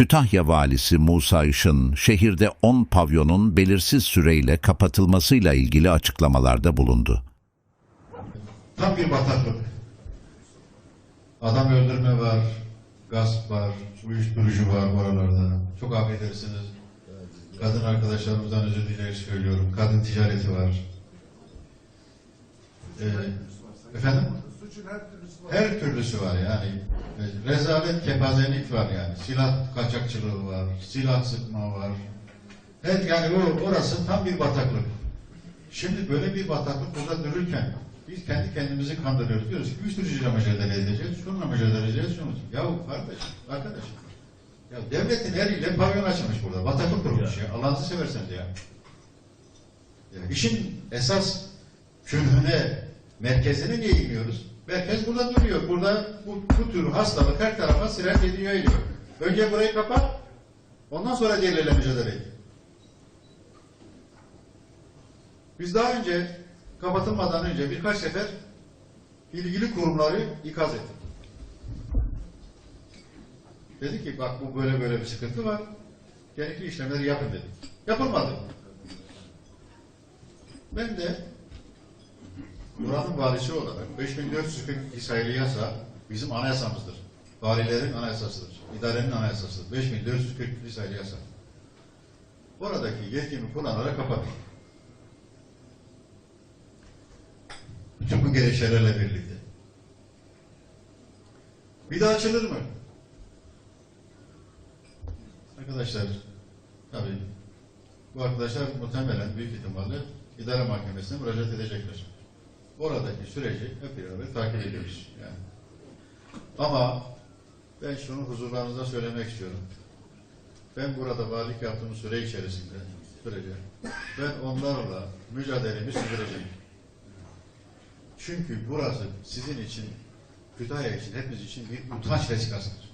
Kütahya valisi Musa Işın, şehirde 10 pavyonun belirsiz süreyle kapatılmasıyla ilgili açıklamalarda bulundu. Tam bir bataklık. Adam öldürme var, gasp var, uyuşturucu var oralarda. Çok affedersiniz. Kadın arkadaşlarımızdan özür dileyerek söylüyorum. Kadın ticareti var. Ee, efendim? Suçun her türlüsü var. Her türlüsü var yani. E, Rezalet, kepazelik var yani. Silah kaçakçılığı var, silah sıkma var. Her yani o orası tam bir bataklık. Şimdi böyle bir bataklık burada dururken biz kendi kendimizi kandırıyoruz. Diyoruz ki uyuşturucuyla mücadele edeceğiz, şununla mücadele edeceğiz, şunu. Ya kardeş, arkadaş. Ya devletin eliyle pavyon açmış burada. Bataklık kurmuş ya. Allah'ınızı severseniz ya. ya işin esas köküne, merkezine niye iniyoruz? Merkez burada duruyor. Burada bu, bu tür hastalık her tarafa sirayet ediyor. ediyor. Önce burayı kapat, ondan sonra diğerleriyle mücadele et. Biz daha önce kapatılmadan önce birkaç sefer ilgili kurumları ikaz ettik. Dedi ki bak bu böyle böyle bir sıkıntı var. Gerekli işlemleri yapın dedi. Yapılmadı. Ben de buranın valisi olarak 5442 sayılı yasa bizim anayasamızdır. Valilerin anayasasıdır. İdarenin anayasasıdır. 5442 sayılı yasa. Oradaki yetkimi kullanarak kapattım. Bütün bu gerekçelerle birlikte. Bir daha açılır mı? Arkadaşlar, tabii bu arkadaşlar muhtemelen büyük ihtimalle idare mahkemesine müracaat edecekler. Oradaki süreci hep beraber takip ediyoruz. Yani. Ama ben şunu huzurlarınızda söylemek istiyorum. Ben burada valilik yaptığım süre içerisinde sürece ben onlarla mücadelemi sürdüreceğim. Çünkü burası sizin için, Kütahya için, hepimiz için bir utanç vesikasıdır.